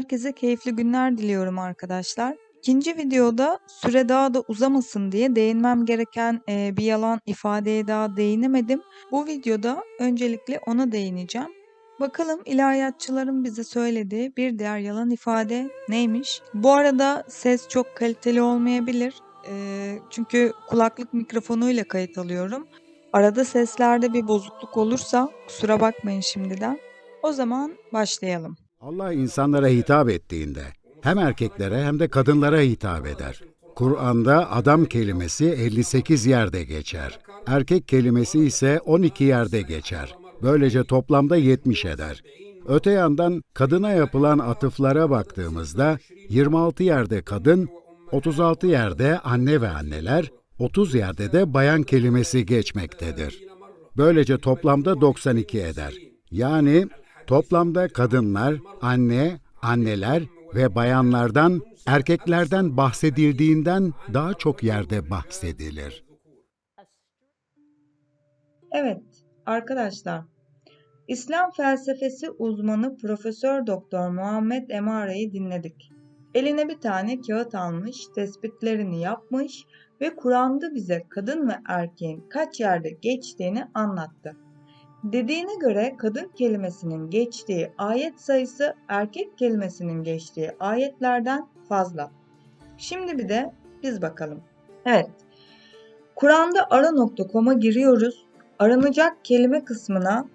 Herkese keyifli günler diliyorum arkadaşlar. İkinci videoda süre daha da uzamasın diye değinmem gereken e, bir yalan ifadeye daha değinemedim. Bu videoda öncelikle ona değineceğim. Bakalım ilahiyatçıların bize söylediği bir diğer yalan ifade neymiş? Bu arada ses çok kaliteli olmayabilir. E, çünkü kulaklık mikrofonuyla kayıt alıyorum. Arada seslerde bir bozukluk olursa kusura bakmayın şimdiden. O zaman başlayalım. Allah insanlara hitap ettiğinde hem erkeklere hem de kadınlara hitap eder. Kur'an'da adam kelimesi 58 yerde geçer. Erkek kelimesi ise 12 yerde geçer. Böylece toplamda 70 eder. Öte yandan kadına yapılan atıflara baktığımızda 26 yerde kadın, 36 yerde anne ve anneler, 30 yerde de bayan kelimesi geçmektedir. Böylece toplamda 92 eder. Yani toplamda kadınlar, anne, anneler ve bayanlardan, erkeklerden bahsedildiğinden daha çok yerde bahsedilir. Evet arkadaşlar. İslam felsefesi uzmanı Profesör Doktor Muhammed Emare'yi dinledik. Eline bir tane kağıt almış, tespitlerini yapmış ve Kur'an'da bize kadın ve erkeğin kaç yerde geçtiğini anlattı. Dediğine göre kadın kelimesinin geçtiği ayet sayısı erkek kelimesinin geçtiği ayetlerden fazla. Şimdi bir de biz bakalım. Evet. Kur'an'da ara.com'a giriyoruz. Aranacak kelime kısmına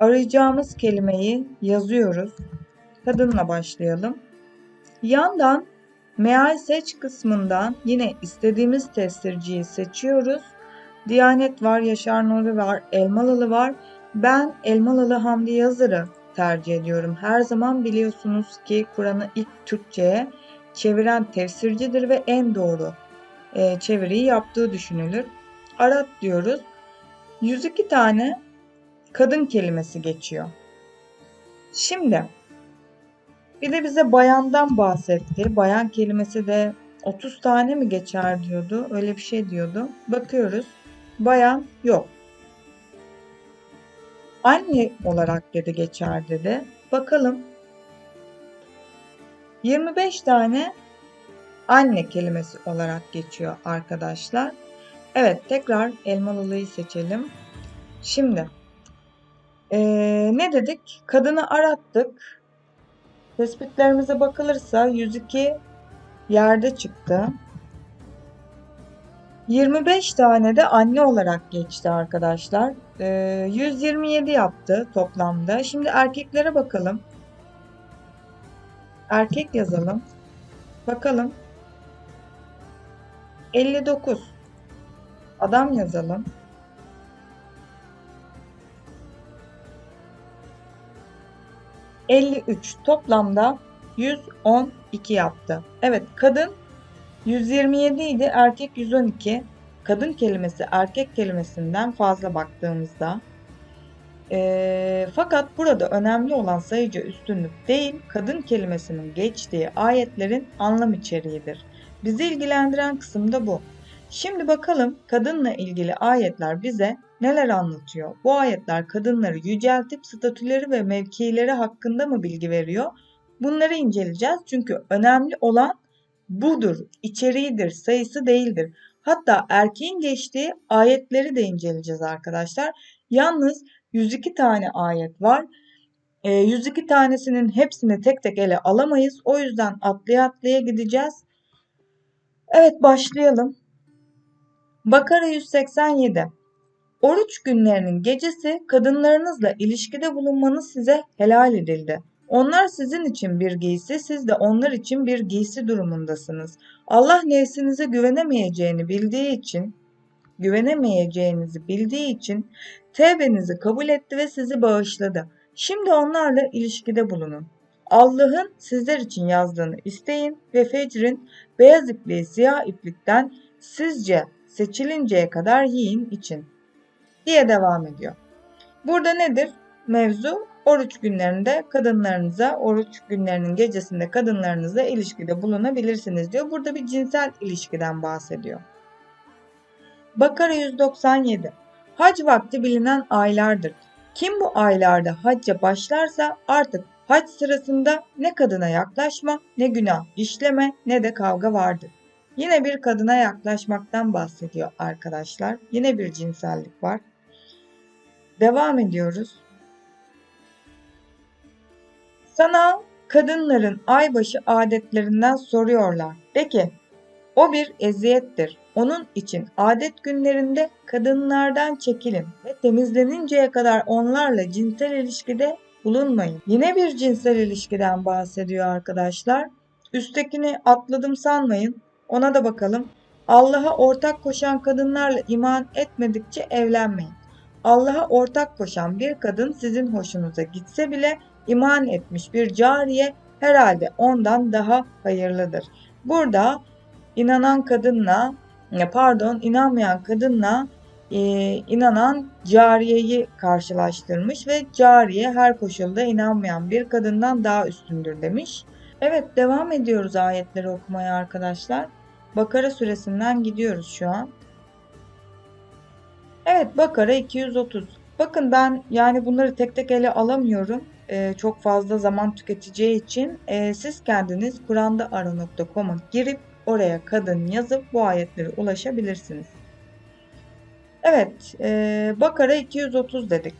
arayacağımız kelimeyi yazıyoruz. Kadınla başlayalım. Yandan meal seç kısmından yine istediğimiz tefsirciyi seçiyoruz. Diyanet var, Yaşar Nuri var, Elmalılı var. Ben Elmalılı Hamdi Yazır'ı tercih ediyorum. Her zaman biliyorsunuz ki Kur'an'ı ilk Türkçe'ye çeviren tefsircidir ve en doğru e, çeviriyi yaptığı düşünülür. Arat diyoruz. 102 tane kadın kelimesi geçiyor. Şimdi bir de bize bayandan bahsetti. Bayan kelimesi de 30 tane mi geçer diyordu. Öyle bir şey diyordu. Bakıyoruz. Bayan yok. Anne olarak dedi geçer dedi. Bakalım. 25 tane anne kelimesi olarak geçiyor arkadaşlar. Evet tekrar elmalılıyı seçelim. Şimdi ee, ne dedik? Kadını arattık. Tespitlerimize bakılırsa 102 yerde çıktı. 25 tane de anne olarak geçti arkadaşlar. Ee, 127 yaptı toplamda. Şimdi erkeklere bakalım. Erkek yazalım. Bakalım. 59. Adam yazalım. ...53 toplamda 112 yaptı. Evet kadın 127 idi, erkek 112. Kadın kelimesi erkek kelimesinden fazla baktığımızda. E, fakat burada önemli olan sayıca üstünlük değil, kadın kelimesinin geçtiği ayetlerin anlam içeriğidir. Bizi ilgilendiren kısım da bu. Şimdi bakalım kadınla ilgili ayetler bize neler anlatıyor? Bu ayetler kadınları yüceltip statüleri ve mevkileri hakkında mı bilgi veriyor? Bunları inceleyeceğiz çünkü önemli olan budur, içeriğidir, sayısı değildir. Hatta erkeğin geçtiği ayetleri de inceleyeceğiz arkadaşlar. Yalnız 102 tane ayet var. E, 102 tanesinin hepsini tek tek ele alamayız. O yüzden atlaya atlaya gideceğiz. Evet başlayalım. Bakara 187. Oruç günlerinin gecesi kadınlarınızla ilişkide bulunmanız size helal edildi. Onlar sizin için bir giysi, siz de onlar için bir giysi durumundasınız. Allah nefsinize güvenemeyeceğini bildiği için, güvenemeyeceğinizi bildiği için tevbenizi kabul etti ve sizi bağışladı. Şimdi onlarla ilişkide bulunun. Allah'ın sizler için yazdığını isteyin ve fecrin beyaz ipliği siyah iplikten sizce seçilinceye kadar yiyin için diye devam ediyor. Burada nedir? Mevzu oruç günlerinde kadınlarınıza, oruç günlerinin gecesinde kadınlarınızla ilişkide bulunabilirsiniz diyor. Burada bir cinsel ilişkiden bahsediyor. Bakara 197 Hac vakti bilinen aylardır. Kim bu aylarda hacca başlarsa artık Hac sırasında ne kadına yaklaşma, ne günah işleme, ne de kavga vardır. Yine bir kadına yaklaşmaktan bahsediyor arkadaşlar. Yine bir cinsellik var. Devam ediyoruz. Sana kadınların aybaşı adetlerinden soruyorlar. De ki, o bir eziyettir. Onun için adet günlerinde kadınlardan çekilin ve temizleninceye kadar onlarla cinsel ilişkide bulunmayın. Yine bir cinsel ilişkiden bahsediyor arkadaşlar. Üsttekini atladım sanmayın. Ona da bakalım. Allah'a ortak koşan kadınlarla iman etmedikçe evlenmeyin. Allah'a ortak koşan bir kadın sizin hoşunuza gitse bile iman etmiş bir cariye herhalde ondan daha hayırlıdır. Burada inanan kadınla pardon inanmayan kadınla e, inanan cariyeyi karşılaştırmış ve cariye her koşulda inanmayan bir kadından daha üstündür demiş. Evet devam ediyoruz ayetleri okumaya arkadaşlar. Bakara suresinden gidiyoruz şu an. Evet Bakara 230. Bakın ben yani bunları tek tek ele alamıyorum. Ee, çok fazla zaman tüketeceği için e, siz kendiniz kurandaara.com'a girip oraya kadın yazıp bu ayetlere ulaşabilirsiniz. Evet e, Bakara 230 dedik.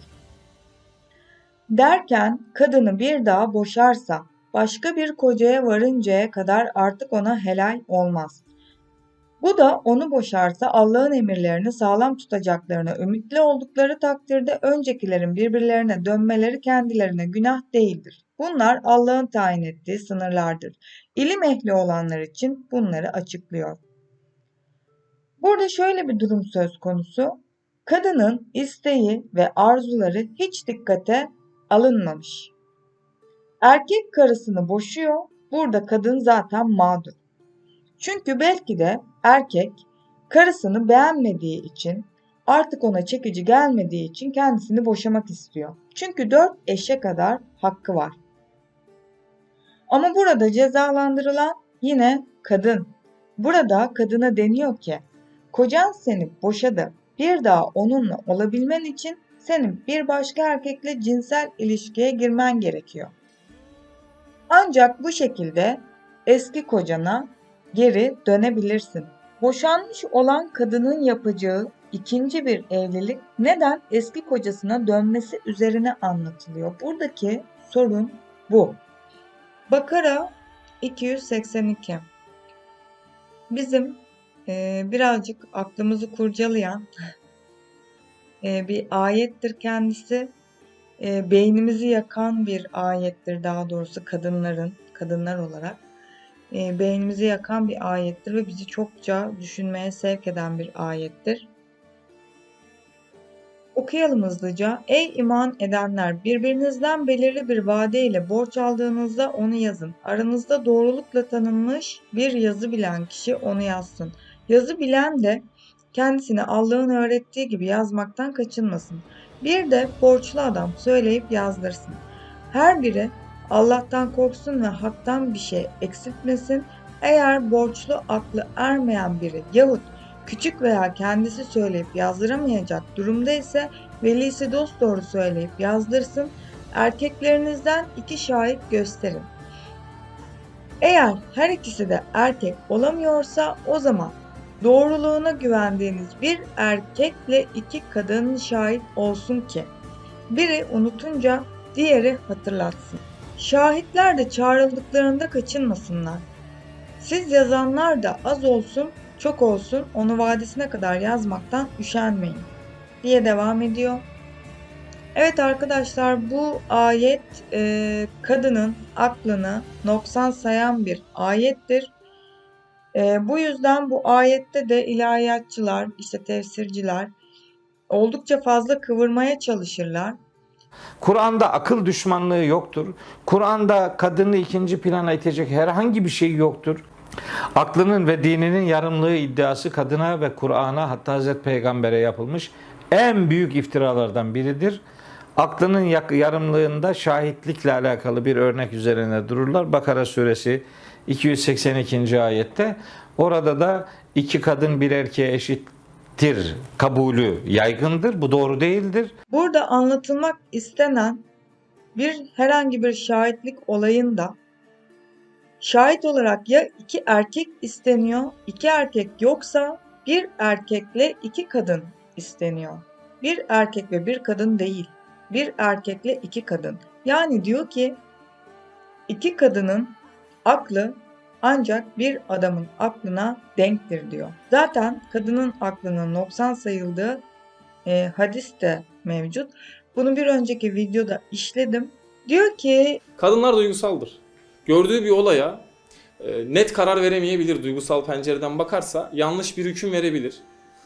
Derken kadını bir daha boşarsa başka bir kocaya varıncaya kadar artık ona helal olmaz. Bu da onu boşarsa Allah'ın emirlerini sağlam tutacaklarına ümitli oldukları takdirde öncekilerin birbirlerine dönmeleri kendilerine günah değildir. Bunlar Allah'ın tayin ettiği sınırlardır. İlim ehli olanlar için bunları açıklıyor. Burada şöyle bir durum söz konusu. Kadının isteği ve arzuları hiç dikkate alınmamış. Erkek karısını boşuyor. Burada kadın zaten mağdur. Çünkü belki de erkek karısını beğenmediği için artık ona çekici gelmediği için kendisini boşamak istiyor. Çünkü dört eşe kadar hakkı var. Ama burada cezalandırılan yine kadın. Burada kadına deniyor ki kocan seni boşadı. Bir daha onunla olabilmen için senin bir başka erkekle cinsel ilişkiye girmen gerekiyor. Ancak bu şekilde eski kocana geri dönebilirsin. Boşanmış olan kadının yapacağı ikinci bir evlilik neden eski kocasına dönmesi üzerine anlatılıyor. Buradaki sorun bu. Bakara 282 Bizim e, birazcık aklımızı kurcalayan e, bir ayettir kendisi. E, beynimizi yakan bir ayettir daha doğrusu kadınların, kadınlar olarak e, beynimizi yakan bir ayettir ve bizi çokça düşünmeye sevk eden bir ayettir. Okuyalım hızlıca. Ey iman edenler birbirinizden belirli bir vade ile borç aldığınızda onu yazın. Aranızda doğrulukla tanınmış bir yazı bilen kişi onu yazsın. Yazı bilen de kendisine Allah'ın öğrettiği gibi yazmaktan kaçınmasın. Bir de borçlu adam söyleyip yazdırsın. Her biri Allah'tan korksun ve haktan bir şey eksiltmesin. Eğer borçlu aklı ermeyen biri yahut küçük veya kendisi söyleyip yazdıramayacak durumda ise velisi dosdoğru söyleyip yazdırsın. Erkeklerinizden iki şahit gösterin. Eğer her ikisi de erkek olamıyorsa o zaman doğruluğuna güvendiğiniz bir erkekle iki kadın şahit olsun ki biri unutunca diğeri hatırlatsın. Şahitler de çağrıldıklarında kaçınmasınlar. Siz yazanlar da az olsun, çok olsun onu vadisine kadar yazmaktan üşenmeyin diye devam ediyor. Evet arkadaşlar bu ayet e, kadının aklını noksan sayan bir ayettir. E, bu yüzden bu ayette de ilahiyatçılar, işte tefsirciler oldukça fazla kıvırmaya çalışırlar. Kur'an'da akıl düşmanlığı yoktur. Kur'an'da kadını ikinci plana itecek herhangi bir şey yoktur. Aklının ve dininin yarımlığı iddiası kadına ve Kur'an'a hatta Hazreti Peygamber'e yapılmış en büyük iftiralardan biridir. Aklının yarımlığında şahitlikle alakalı bir örnek üzerine dururlar. Bakara suresi 282. ayette. Orada da iki kadın bir erkeğe eşittir kabulü yaygındır. Bu doğru değildir. Burada anlatılmak istenen bir herhangi bir şahitlik olayında şahit olarak ya iki erkek isteniyor, iki erkek yoksa bir erkekle iki kadın isteniyor. Bir erkek ve bir kadın değil. Bir erkekle iki kadın. Yani diyor ki iki kadının aklı ancak bir adamın aklına denktir diyor. Zaten kadının aklının noksan sayıldığı e, hadis de mevcut. Bunu bir önceki videoda işledim. Diyor ki Kadınlar duygusaldır. Gördüğü bir olaya e, net karar veremeyebilir duygusal pencereden bakarsa. Yanlış bir hüküm verebilir.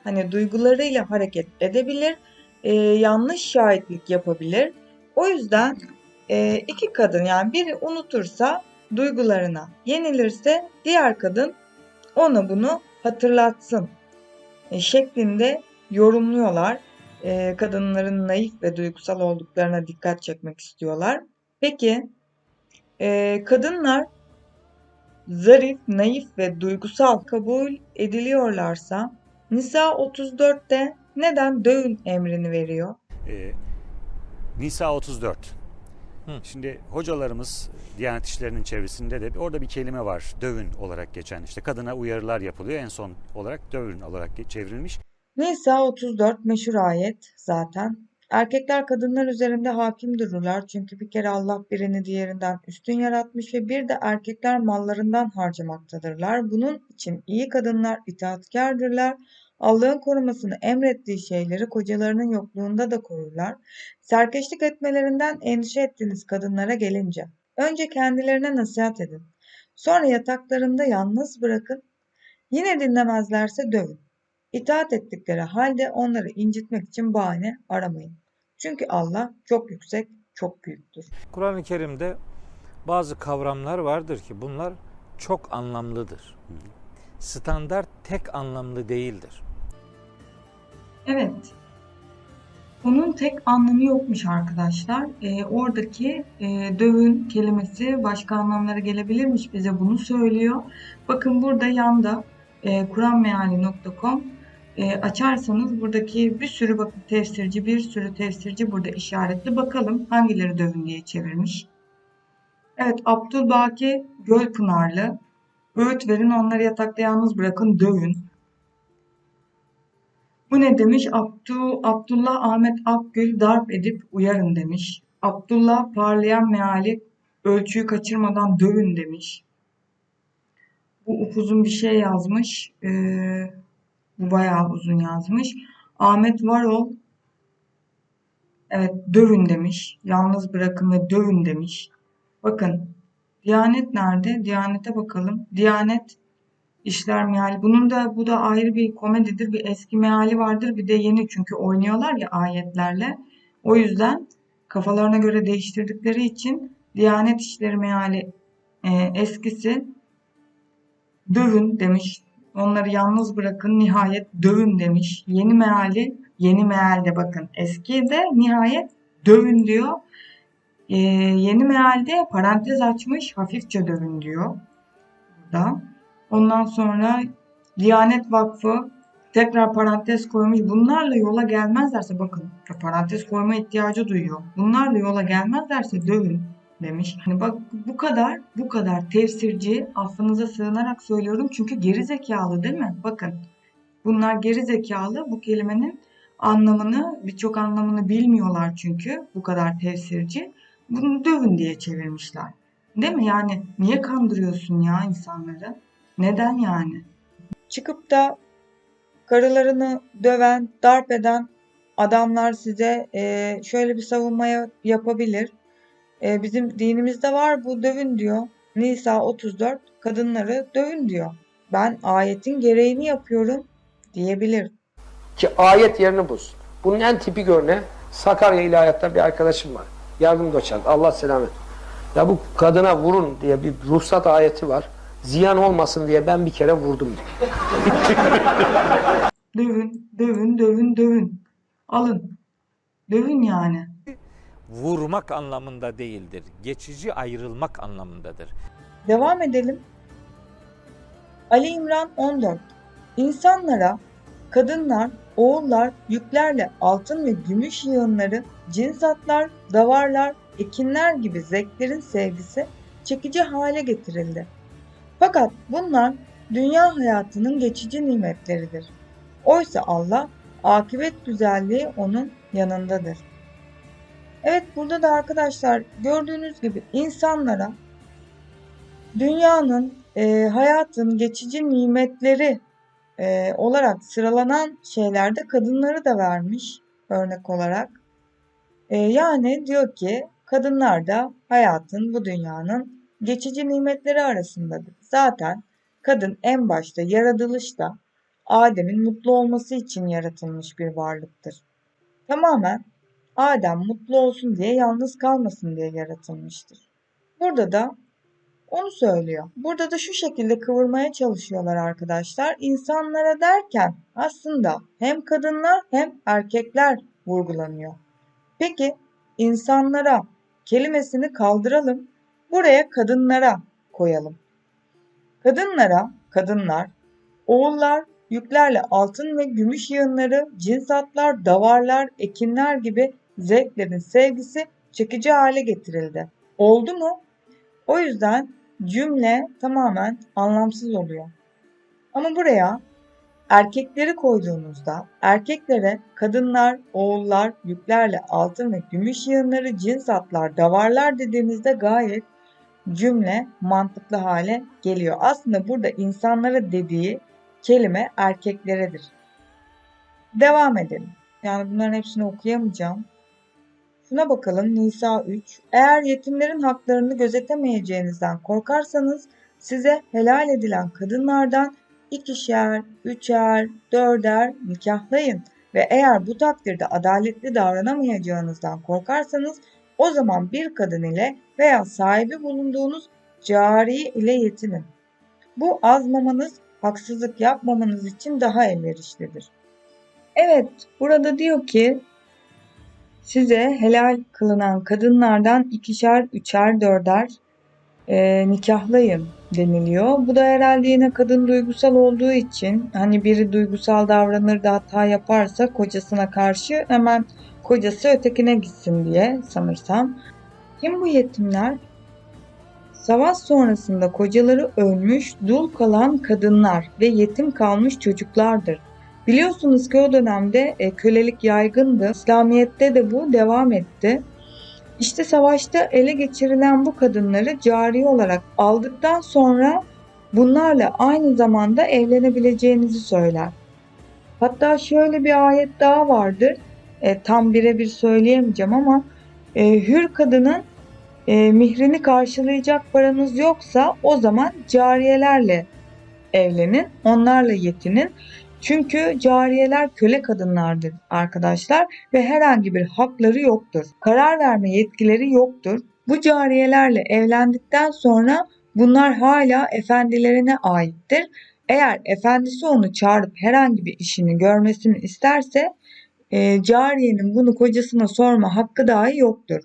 hani duygularıyla hareket edebilir, e, yanlış şahitlik yapabilir. O yüzden e, iki kadın yani biri unutursa duygularına yenilirse diğer kadın ona bunu hatırlatsın e, şeklinde yorumluyorlar. E, kadınların naif ve duygusal olduklarına dikkat çekmek istiyorlar. Peki e, kadınlar zarif, naif ve duygusal kabul ediliyorlarsa Nisa 34'te neden dövün emrini veriyor? Ee, Nisa 34. Hı. Şimdi hocalarımız Diyanet İşleri'nin çevresinde de orada bir kelime var. Dövün olarak geçen. İşte kadına uyarılar yapılıyor. En son olarak dövün olarak çevrilmiş. Nisa 34 meşhur ayet zaten. Erkekler kadınlar üzerinde hakim dururlar çünkü bir kere Allah birini diğerinden üstün yaratmış ve bir de erkekler mallarından harcamaktadırlar. Bunun için iyi kadınlar itaatkardırlar. Allah'ın korumasını emrettiği şeyleri kocalarının yokluğunda da korurlar. Serkeşlik etmelerinden endişe ettiğiniz kadınlara gelince önce kendilerine nasihat edin. Sonra yataklarında yalnız bırakın. Yine dinlemezlerse dövün. İtaat ettikleri halde onları incitmek için bahane aramayın. Çünkü Allah çok yüksek, çok büyüktür. Kur'an-ı Kerim'de bazı kavramlar vardır ki bunlar çok anlamlıdır. Standart tek anlamlı değildir. Evet. Bunun tek anlamı yokmuş arkadaşlar. Ee, oradaki e, dövün kelimesi başka anlamlara gelebilirmiş bize bunu söylüyor. Bakın burada yanda e, kuranmeali.com e, açarsanız buradaki bir sürü bakın tefsirci bir sürü tefsirci burada işaretli. Bakalım hangileri dövün diye çevirmiş. Evet Abdülbaki Gölpınarlı. Öğüt verin onları yatakta yalnız bırakın dövün. Bu ne demiş? Abdu, Abdullah Ahmet Akgül darp edip uyarın demiş. Abdullah parlayan meali ölçüyü kaçırmadan dövün demiş. Bu upuzun bir şey yazmış. Ee, bu bayağı uzun yazmış. Ahmet Varol evet dövün demiş. Yalnız bırakın ve dövün demiş. Bakın Diyanet nerede? Diyanete bakalım. Diyanet İşler meali. Bunun da bu da ayrı bir komedidir. Bir eski meali vardır. Bir de yeni çünkü oynuyorlar ya ayetlerle. O yüzden kafalarına göre değiştirdikleri için Diyanet İşleri meali e, eskisi dövün demiş. Onları yalnız bırakın nihayet dövün demiş. Yeni meali yeni mealde bakın. Eski de nihayet dövün diyor. E, yeni mealde parantez açmış hafifçe dövün diyor. Burada. Ondan sonra Diyanet Vakfı tekrar parantez koymuş. Bunlarla yola gelmezlerse bakın parantez koyma ihtiyacı duyuyor. Bunlarla yola gelmezlerse dövün demiş. Hani bak bu kadar bu kadar tefsirci affınıza sığınarak söylüyorum çünkü geri zekalı değil mi? Bakın bunlar geri zekalı bu kelimenin anlamını birçok anlamını bilmiyorlar çünkü bu kadar tefsirci. Bunu dövün diye çevirmişler. Değil mi? Yani niye kandırıyorsun ya insanları? Neden yani? Çıkıp da karılarını döven, darp eden adamlar size e, şöyle bir savunmaya yapabilir. E, bizim dinimizde var bu dövün diyor. Nisa 34 kadınları dövün diyor. Ben ayetin gereğini yapıyorum diyebilir. ki ayet yerini bulsun. Bunun en tipik örneği Sakarya İlahiyat'ta bir arkadaşım var. Yardım doçent. Allah selamet. Ya bu kadına vurun diye bir ruhsat ayeti var. Ziyan olmasın diye ben bir kere vurdum. Dövün, dövün, dövün, dövün. Alın. Dövün yani. Vurmak anlamında değildir. Geçici ayrılmak anlamındadır. Devam edelim. Ali İmran 14. İnsanlara kadınlar, oğullar yüklerle altın ve gümüş yığınları, cins atlar, davarlar, ekinler gibi zevklerin sevgisi çekici hale getirildi. Fakat bunlar dünya hayatının geçici nimetleridir. Oysa Allah akıbet güzelliği onun yanındadır. Evet burada da arkadaşlar gördüğünüz gibi insanlara dünyanın, e, hayatın geçici nimetleri e, olarak sıralanan şeylerde kadınları da vermiş örnek olarak. E, yani diyor ki kadınlar da hayatın, bu dünyanın geçici nimetleri arasındadır. Zaten kadın en başta yaratılışta Adem'in mutlu olması için yaratılmış bir varlıktır. Tamamen Adem mutlu olsun diye yalnız kalmasın diye yaratılmıştır. Burada da onu söylüyor. Burada da şu şekilde kıvırmaya çalışıyorlar arkadaşlar. İnsanlara derken aslında hem kadınlar hem erkekler vurgulanıyor. Peki insanlara kelimesini kaldıralım. Buraya kadınlara koyalım. Kadınlara, kadınlar, oğullar, yüklerle altın ve gümüş yığınları, cins atlar, davarlar, ekinler gibi zevklerin sevgisi çekici hale getirildi. Oldu mu? O yüzden cümle tamamen anlamsız oluyor. Ama buraya erkekleri koyduğunuzda erkeklere kadınlar, oğullar, yüklerle altın ve gümüş yığınları, cins atlar, davarlar dediğinizde gayet cümle mantıklı hale geliyor. Aslında burada insanlara dediği kelime erkekleredir. Devam edelim. Yani bunların hepsini okuyamayacağım. Şuna bakalım Nisa 3. Eğer yetimlerin haklarını gözetemeyeceğinizden korkarsanız size helal edilen kadınlardan ikişer, üçer, dörder nikahlayın ve eğer bu takdirde adaletli davranamayacağınızdan korkarsanız o zaman bir kadın ile veya sahibi bulunduğunuz cari ile yetinin. Bu azmamanız, haksızlık yapmamanız için daha elverişlidir. Evet, burada diyor ki size helal kılınan kadınlardan ikişer, üçer, dörder e, nikahlayın deniliyor. Bu da herhalde yine kadın duygusal olduğu için hani biri duygusal davranır da hata yaparsa kocasına karşı hemen kocası ötekine gitsin diye sanırsam. Kim bu yetimler? Savaş sonrasında kocaları ölmüş, dul kalan kadınlar ve yetim kalmış çocuklardır. Biliyorsunuz ki o dönemde e, kölelik yaygındı. İslamiyet'te de bu devam etti. İşte savaşta ele geçirilen bu kadınları cari olarak aldıktan sonra bunlarla aynı zamanda evlenebileceğinizi söyler. Hatta şöyle bir ayet daha vardır. E, tam birebir söyleyemeyeceğim ama e, hür kadının e, mihrini karşılayacak paranız yoksa o zaman cariyelerle evlenin, onlarla yetinin. Çünkü cariyeler köle kadınlardır arkadaşlar ve herhangi bir hakları yoktur. Karar verme yetkileri yoktur. Bu cariyelerle evlendikten sonra bunlar hala efendilerine aittir. Eğer efendisi onu çağırıp herhangi bir işini görmesini isterse e, cariyenin bunu kocasına sorma hakkı dahi yoktur.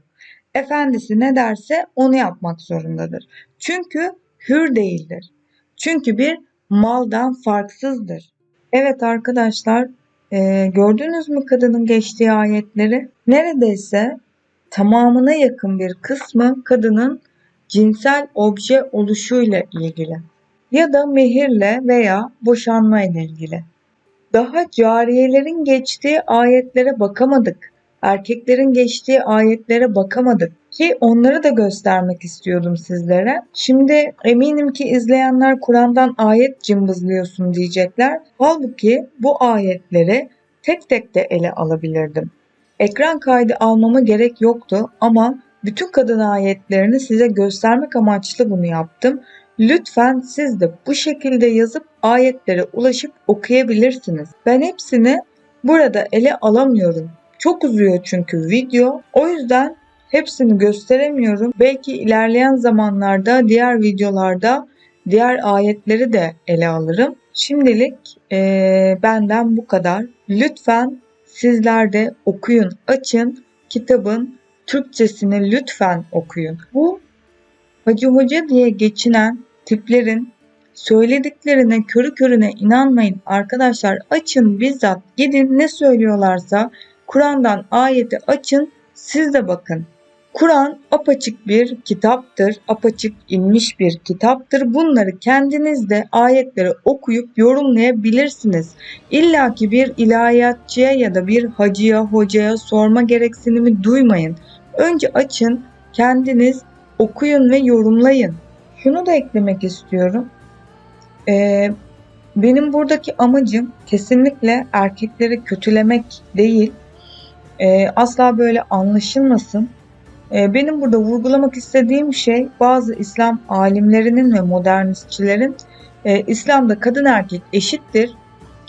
Efendisi ne derse onu yapmak zorundadır. Çünkü hür değildir. Çünkü bir maldan farksızdır. Evet arkadaşlar e, gördünüz mü kadının geçtiği ayetleri? Neredeyse tamamına yakın bir kısmı kadının cinsel obje oluşuyla ilgili ya da mehirle veya boşanma ile ilgili. Daha cariyelerin geçtiği ayetlere bakamadık. Erkeklerin geçtiği ayetlere bakamadık ki onları da göstermek istiyordum sizlere. Şimdi eminim ki izleyenler Kur'an'dan ayet cımbızlıyorsun diyecekler. Halbuki bu ayetleri tek tek de ele alabilirdim. Ekran kaydı almama gerek yoktu ama bütün kadın ayetlerini size göstermek amaçlı bunu yaptım. Lütfen siz de bu şekilde yazıp ayetlere ulaşıp okuyabilirsiniz. Ben hepsini burada ele alamıyorum. Çok uzuyor çünkü video. O yüzden hepsini gösteremiyorum. Belki ilerleyen zamanlarda diğer videolarda diğer ayetleri de ele alırım. Şimdilik eee, benden bu kadar. Lütfen sizler de okuyun, açın kitabın Türkçesini lütfen okuyun. Bu Hacı Hoca diye geçinen tiplerin söylediklerine körü körüne inanmayın arkadaşlar. Açın bizzat gidin ne söylüyorlarsa Kur'an'dan ayeti açın siz de bakın. Kur'an apaçık bir kitaptır, apaçık inmiş bir kitaptır. Bunları kendiniz de ayetleri okuyup yorumlayabilirsiniz. İlla ki bir ilahiyatçıya ya da bir hacıya, hocaya sorma gereksinimi duymayın. Önce açın, kendiniz okuyun ve yorumlayın. Şunu da eklemek istiyorum. Ee, benim buradaki amacım kesinlikle erkekleri kötülemek değil. Ee, asla böyle anlaşılmasın. Ee, benim burada vurgulamak istediğim şey bazı İslam alimlerinin ve modernistçilerin e, İslam'da kadın erkek eşittir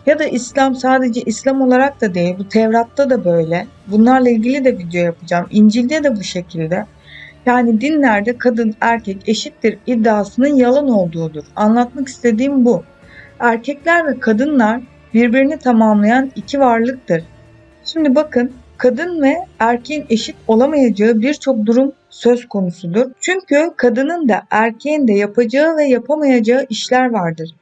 ya da İslam sadece İslam olarak da değil bu Tevrat'ta da böyle. Bunlarla ilgili de video yapacağım. İncil'de de bu şekilde. Yani dinlerde kadın erkek eşittir iddiasının yalan olduğudur. Anlatmak istediğim bu. Erkekler ve kadınlar birbirini tamamlayan iki varlıktır. Şimdi bakın kadın ve erkeğin eşit olamayacağı birçok durum söz konusudur. Çünkü kadının da erkeğin de yapacağı ve yapamayacağı işler vardır.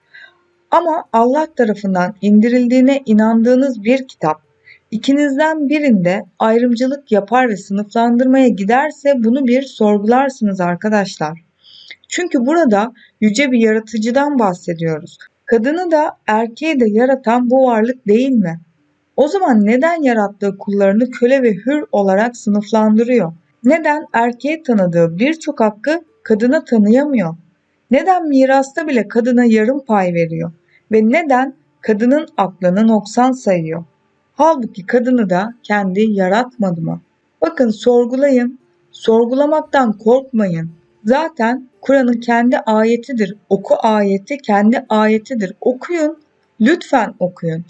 Ama Allah tarafından indirildiğine inandığınız bir kitap ikinizden birinde ayrımcılık yapar ve sınıflandırmaya giderse bunu bir sorgularsınız arkadaşlar. Çünkü burada yüce bir yaratıcıdan bahsediyoruz. Kadını da erkeği de yaratan bu varlık değil mi? O zaman neden yarattığı kullarını köle ve hür olarak sınıflandırıyor? Neden erkeğe tanıdığı birçok hakkı kadına tanıyamıyor? Neden mirasta bile kadına yarım pay veriyor? Ve neden kadının aklını noksan sayıyor? Halbuki kadını da kendi yaratmadı mı? Bakın sorgulayın, sorgulamaktan korkmayın. Zaten Kur'an'ın kendi ayetidir. Oku ayeti kendi ayetidir. Okuyun, lütfen okuyun.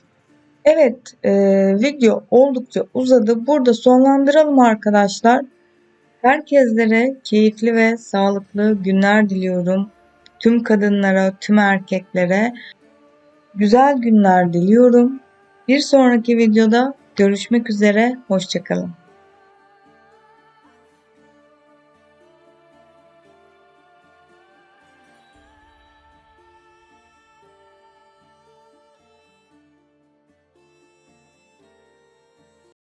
Evet, e, video oldukça uzadı. Burada sonlandıralım arkadaşlar. Herkeslere keyifli ve sağlıklı günler diliyorum. Tüm kadınlara, tüm erkeklere güzel günler diliyorum. Bir sonraki videoda görüşmek üzere. Hoşçakalın.